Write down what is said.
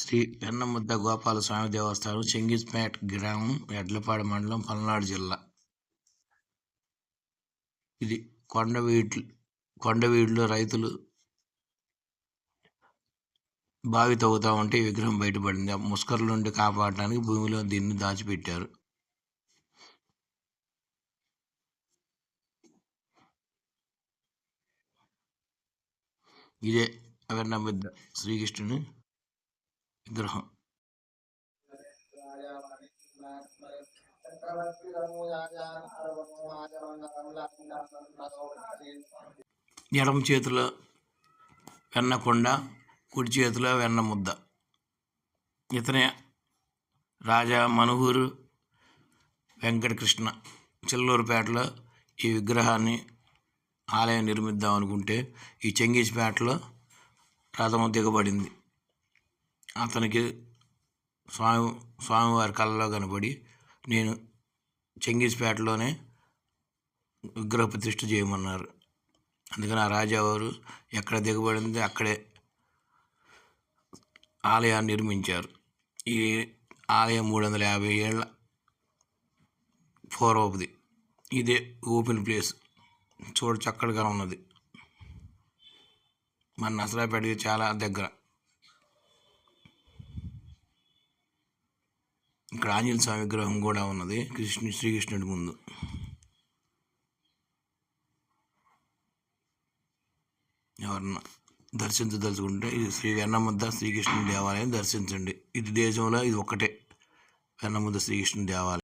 శ్రీ పెన్నముద్ద గోపాలస్వామి దేవస్థానం చెంగిస్పేట్ గ్రామం ఎడ్లపాడు మండలం పల్నాడు జిల్లా. ఇది కొండవీటి కొండవీడులో రైతులు బావి తవ్వుతా ఉంటే ఈ విగ్రహం బయటపడింది. ఆ ముస్కర్ల నుండి కాపాడటానికి భూమిలో దీన్ని దాచిపెట్టారు. ఇదే వెన్నముద్ద శ్రీకృష్ణుని విగ్రహం. ఎడమ చేతిలో వెన్నకొండ కుడి చేతిలో వెన్న ముద్ద. ఇతనే రాజా మనుహూరు వెంకటకృష్ణ. చిల్లూరుపేటలో ఈ విగ్రహాన్ని ఆలయం నిర్మిద్దాం అనుకుంటే ఈ చెంగీజ్పేటలో రథం దిగబడింది. అతనికి స్వామి స్వామివారి కళ్ళలో కనబడి నేను చెంగీస్పేటలోనే విగ్రహ ప్రతిష్ఠ చేయమన్నారు. అందుకని ఆ రాజావారు ఎక్కడ దిగబడింది అక్కడే ఆలయాన్ని నిర్మించారు. ఈ ఆలయం మూడు వందల యాభై ఏళ్ళ పూర్వపుది. ఇదే ఓపెన్ ప్లేస్. చూడ చక్కగా ఉన్నది. మన నసరాపేటకి చాలా దగ్గర. ఇక్కడ ఆంజనేయ స్వామి విగ్రహం కూడా ఉన్నది. కృష్ణు శ్రీకృష్ణుడి ముందు. ఎవరన్నా దర్శించదలుచుకుంటే ఇది శ్రీ వెన్నముద్ద శ్రీకృష్ణుడి దేవాలయం దర్శించండి. ఇది దేశంలో ఇది ఒక్కటే. వెన్నముద్ద శ్రీకృష్ణుడి దేవాలయం.